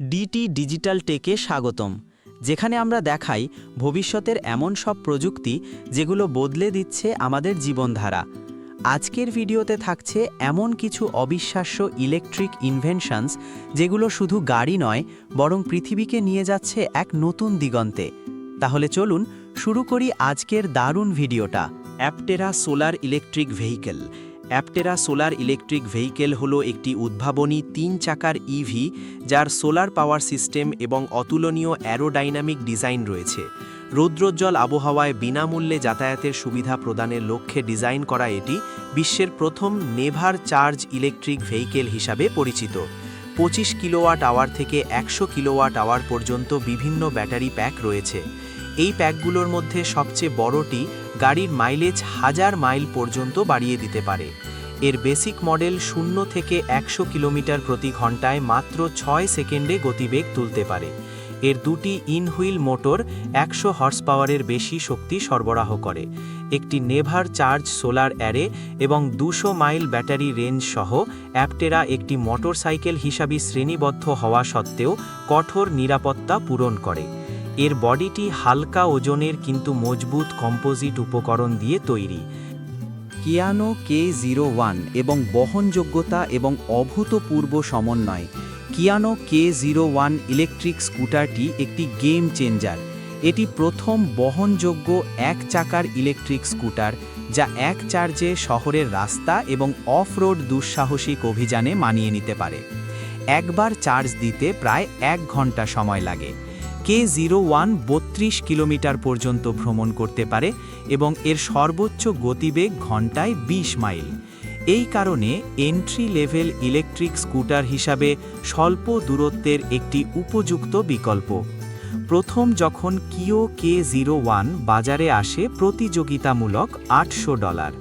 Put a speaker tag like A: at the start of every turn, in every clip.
A: DT digital টেকে স্বাগতম, যেখানে আমরা দেখাই ভবিষ্যতের এমন সব প্রযুক্তি যেগুলো বদলে দিচ্ছে আমাদের জীবনধারা। আজকের ভিডিওতে থাকছে এমন কিছু অবিশ্বাস্য ইলেকট্রিক ইনভেনশনস যেগুলো শুধু গাড়ি নয়, বরং পৃথিবীকে নিয়ে যাচ্ছে এক নতুন দিগন্তে। তাহলে চলুন শুরু করি আজকের দারুণ ভিডিওটা, Aptera solar electric vehicle Aptera solar electric vehicle হলো একটি উদ্ভাবনী তিন চাকার ইভি যার সোলার পাওয়ার সিস্টেম এবং অতুলনীয় অ্যারোডাইনামিক ডিজাইন রয়েছে। রৌদ্রোজ্জ্বল আবহাওয়ায় বিনামূল্যে যাতায়াতের সুবিধা প্রদানের লক্ষ্যে ডিজাইন করা এটি বিশ্বের প্রথম নেভার চার্জ ইলেকট্রিক ভেহিকেল হিসাবে পরিচিত। পঁচিশ কিলোওয়াট আওয়ার থেকে একশো কিলোওয়াট আওয়ার পর্যন্ত বিভিন্ন ব্যাটারি প্যাক রয়েছে। এই প্যাকগুলোর মধ্যে সবচেয়ে বড়টি গাড়ির মাইলেজ হাজার মাইল পর্যন্ত বাড়িয়ে দিতে পারে। এর বেসিক মডেল শূন্য থেকে একশো কিলোমিটার প্রতি ঘন্টায় মাত্র ছয় সেকেন্ডে গতিবেগ তুলতে পারে। এর দুটি ইনহুইল মোটর একশো হর্স পাওয়ারের বেশি শক্তি সরবরাহ করে। একটি নেভার চার্জ সোলার অ্যারে এবং দুশো মাইল ব্যাটারি রেঞ্জ সহ অ্যাপটেরা একটি মোটরসাইকেল হিসাবে শ্রেণীবদ্ধ হওয়া সত্ত্বেও কঠোর নিরাপত্তা পূরণ করে। এর বডিটি হালকা ওজনের কিন্তু মজবুত কম্পোজিট উপকরণ দিয়ে তৈরি। কিয়ানো কে জিরো ওয়ান এবং বহনযোগ্যতা এবং অভূতপূর্ব সমন্বয়। Kiano K zero one electric স্কুটারটি একটি গেম চেঞ্জার। এটি প্রথম বহনযোগ্য এক চাকার ইলেকট্রিক স্কুটার, যা এক চার্জে শহরের রাস্তা এবং অফ রোড দুঃসাহসিক অভিযানে মানিয়ে নিতে পারে। একবার চার্জ দিতে প্রায় এক ঘণ্টা সময় লাগে। কে জিরো ওয়ান বত্রিশ কিলোমিটার পর্যন্ত ভ্রমণ করতে পারে এবং এর সর্বোচ্চ গতিবেগ ঘন্টায় ২০ মাইল। এই কারণে এন্ট্রি লেভেল ইলেকট্রিক স্কুটার হিসাবে স্বল্প দূরত্বের একটি উপযুক্ত বিকল্প। প্রথম যখন কিও কে জিরো ওয়ান বাজারে আসে, প্রতিযোগিতামূলক আটশো ডলার।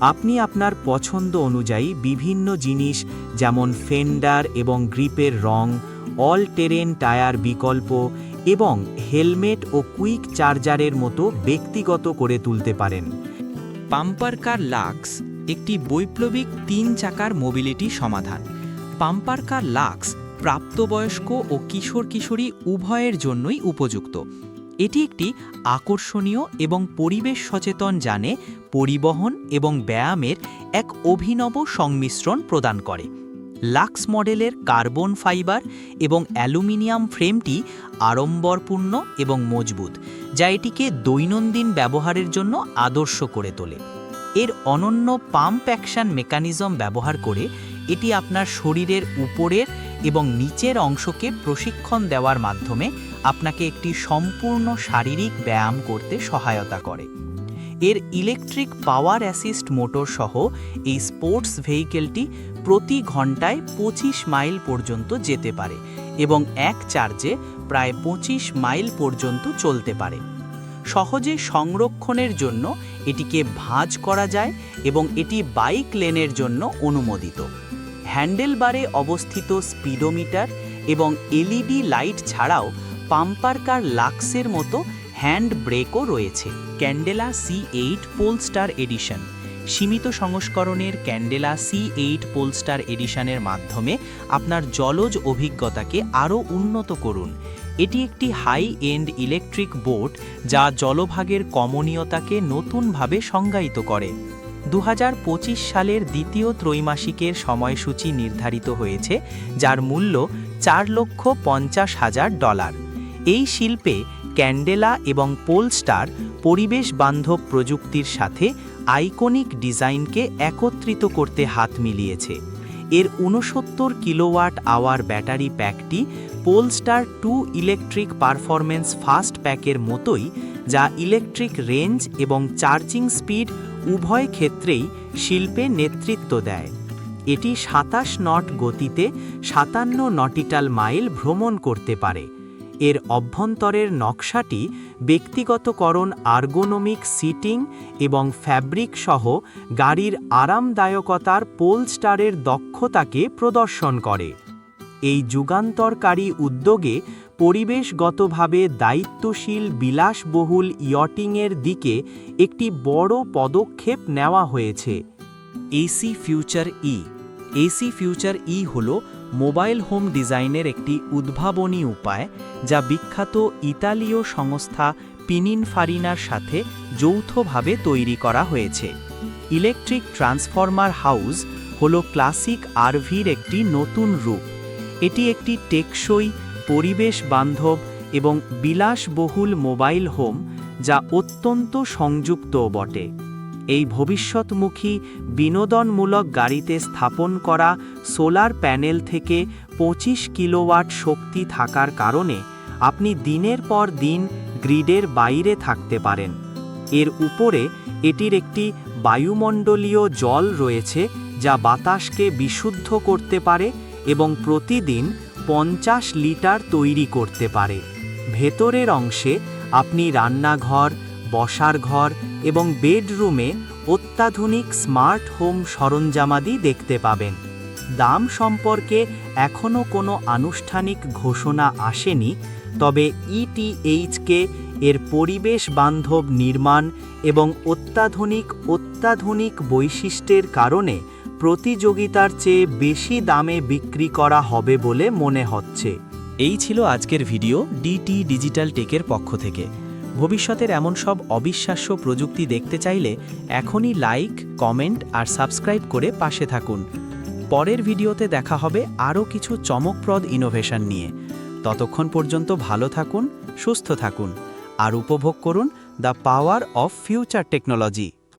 A: আপনি আপনার পছন্দ অনুযায়ী বিভিন্ন জিনিস, যেমন ফেন্ডার এবং গ্রিপের রং অল টেরেন টায়ার বিকল্প এবং হেলমেট ও কুইক চার্জারের মতো ব্যক্তিগত করে তুলতে পারেন। পাম্পার কার লাক্স একটি বৈপ্লবিক তিন চাকার মোবিলিটি সমাধান। পাম্পার কার লাক্স প্রাপ্তবয়স্ক ও কিশোর কিশোরী উভয়ের জন্যই উপযুক্ত। এটি একটি আকর্ষণীয় এবং পরিবেশ সচেতন যানে, পরিবহন এবং ব্যায়ামের এক অভিনব সংমিশ্রণ প্রদান করে। লাক্স মডেলের কার্বন ফাইবার এবং অ্যালুমিনিয়াম ফ্রেমটি আড়ম্বরপূর্ণ এবং মজবুত, যা এটিকে দৈনন্দিন ব্যবহারের জন্য আদর্শ করে তোলে। এর অনন্য পাম্প অ্যাকশন মেকানিজম ব্যবহার করে এটি আপনার শরীরের উপরের এবং নিচের অংশকে প্রশিক্ষণ দেওয়ার মাধ্যমে আপনাকে একটি সম্পূর্ণ শারীরিক ব্যায়াম করতে সহায়তা করে। এর ইলেকট্রিক পাওয়ার অ্যাসিস্ট মোটর সহ এই স্পোর্টস ভেহিকেলটি প্রতি ঘন্টায় পঁচিশ মাইল পর্যন্ত যেতে পারে এবং এক চার্জে প্রায় পঁচিশ মাইল পর্যন্ত চলতে পারে। সহজে সংরক্ষণের জন্য এটিকে ভাঁজ করা যায় এবং এটি বাইক লেনের জন্য অনুমোদিত। হ্যান্ডেলবারে অবস্থিত স্পিডোমিটার এবং এলইডি লাইট ছাড়াও পাম্পার কার লাক্সের মতো হ্যান্ড ব্রেকও রয়েছে। Candela C eight Polestar edition সীমিত সংস্করণের ক্যান্ডেলা সি এইট পোলস্টার এডিশনের মাধ্যমে আপনার জলজ অভিজ্ঞতাকে আরও উন্নত করুন। এটি একটি হাই এন্ড ইলেকট্রিক বোট যা জলভাগের কমনীয়তাকে নতুনভাবে সংজ্ঞায়িত করে। দু হাজার পঁচিশ সালের দ্বিতীয় ত্রৈমাসিকের সময়সূচি নির্ধারিত হয়েছে, যার মূল্য চার লক্ষ পঞ্চাশ হাজার ডলার। এই শিল্পে ক্যান্ডেলা এবং পোলস্টার পরিবেশ বান্ধব প্রযুক্তির সাথে আইকনিক ডিজাইনকে একত্রিত করতে হাত মিলিয়েছে। এর ঊনসত্তর kilowatt hour battery প্যাকটি Polestar two electric performance fast প্যাকের মতোই, যা ইলেকট্রিক রেঞ্জ এবং চার্জিং স্পিড উভয় ক্ষেত্রেই শিল্পে নেতৃত্ব দেয়। এটি সাতাশ নট গতিতে সাতান্ন নটিটাল মাইল ভ্রমণ করতে পারে। এর অভ্যন্তরের নকশাটি ব্যক্তিগতকরণ আর্গোনমিক সিটিং এবং ফ্যাব্রিক সহ গাড়ির আরামদায়কতার পোলস্টারের দক্ষতাকে প্রদর্শন করে। এই যুগান্তরকারী উদ্যোগে পরিবেশগতভাবে দায়িত্বশীল বিলাসবহুল ইয়টিংয়ের দিকে একটি বড় পদক্ষেপ নেওয়া হয়েছে। AC future E. AC future E হল মোবাইল হোম ডিজাইনের একটি উদ্ভাবনী উপায় যা বিখ্যাত ইতালীয় সংস্থা পিনিনফারিনার সাথে যৌথভাবে তৈরি করা হয়েছে। ইলেকট্রিক ট্রান্সফর্মার হাউস হল ক্লাসিক আরভির একটি নতুন রূপ। এটি একটি টেকসই পরিবেশ বান্ধব এবং বিলাসবহুল মোবাইল হোম যা অত্যন্ত সংযুক্ত বটে। এই ভবিষ্যৎমুখী বিনোদনমূলক গাড়িতে স্থাপন করা সোলার প্যানেল থেকে পঁচিশ কিলোওয়াট শক্তি থাকার কারণে আপনি দিনের পর দিন গ্রিডের বাইরে থাকতে পারেন। এর উপরে এটির একটি বায়ুমণ্ডলীয় জল রয়েছে যা বাতাসকে বিশুদ্ধ করতে পারে এবং প্রতিদিন পঞ্চাশ লিটার তৈরি করতে পারে। ভেতরের অংশে আপনি রান্নাঘর বসার ঘর এবং বেডরুমে অত্যাধুনিক স্মার্ট হোম সরঞ্জামাদি দেখতে পাবেন। দাম সম্পর্কে এখনও কোনো আনুষ্ঠানিক ঘোষণা আসেনি, তবে ইটিএইচকে এর পরিবেশ বান্ধব নির্মাণ এবং অত্যাধুনিক অত্যাধুনিক বৈশিষ্ট্যের কারণে প্রতিযোগিতার চেয়ে বেশি দামে বিক্রি করা হবে বলে মনে হচ্ছে। এই ছিল আজকের ভিডিও ডিটি ডিজিটাল টেকের পক্ষ থেকে। ভবিষ্যতের এমন সব অবিশ্বাস্য প্রযুক্তি দেখতে চাইলে এখনই লাইক, কমেন্ট আর সাবস্ক্রাইব করে পাশে থাকুন। পরের ভিডিওতে দেখা হবে আরও কিছু চমকপ্রদ ইনোভেশন নিয়ে। ততক্ষণ পর্যন্ত ভালো থাকুন, সুস্থ থাকুন আর উপভোগ করুন the power of future technology